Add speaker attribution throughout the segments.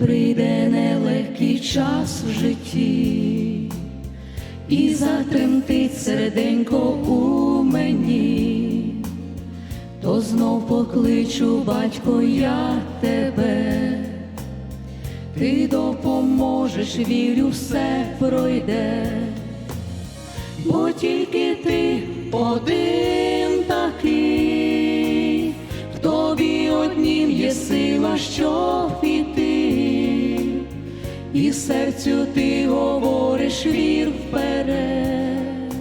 Speaker 1: прийде нелегкий час в житті, і затремтить серденько у мені, то знов покличу, батько, я тебе, ти допоможеш, вірю, все пройде, бо тільки ти один такий, в тобі однім є сила, іти, і серцю ти говориш вір вперед.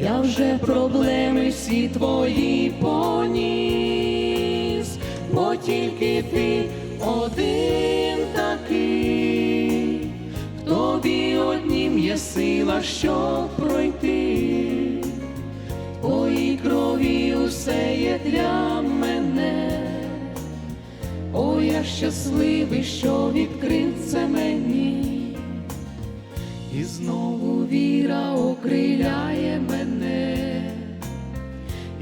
Speaker 1: Я вже проблеми всі твої поніс, бо тільки ти один такий, в тобі однім є сила, щоб пройти, твоїй крові усе є для мене. Щасливий, що відкрив це мені. І знову віра окриляє мене,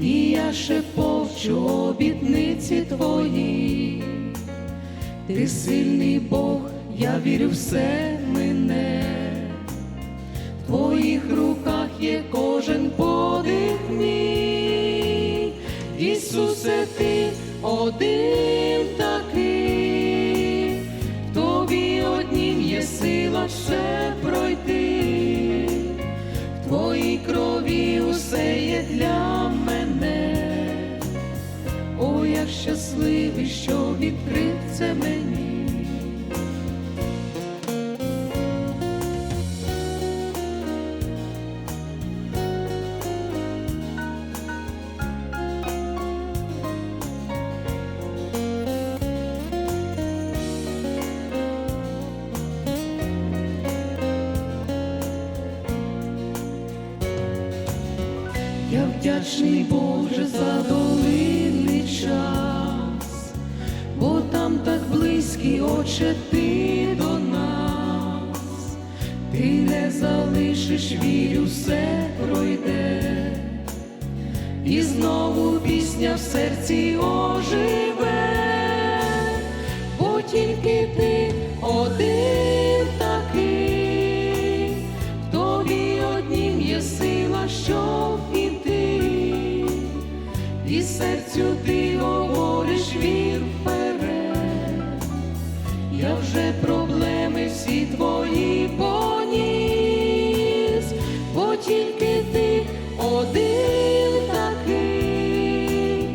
Speaker 1: і я шепочу обітниці твої, ти сильний Бог, я вірю, все мине, в твоїх руках є кожен подих мій, Ісусе, ти один все пройти, в твоїй крові усе є для мене. О, я щасливий, що відкрив це мені. Я вдячний Боже за долинний час, бо там так близький, Отче, ти до нас, ти не залишиш, вірю, все пройде, і знову пісня в серці оживе, твої поніс, бо тільки ти один такий,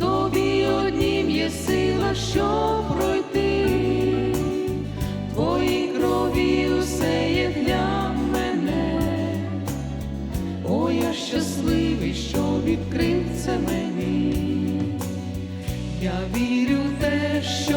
Speaker 1: тобі однім є сила, щоб пройти, в твоїй крові усе є для мене. О, я щасливий, що відкрив це мені. Я вірю в те, що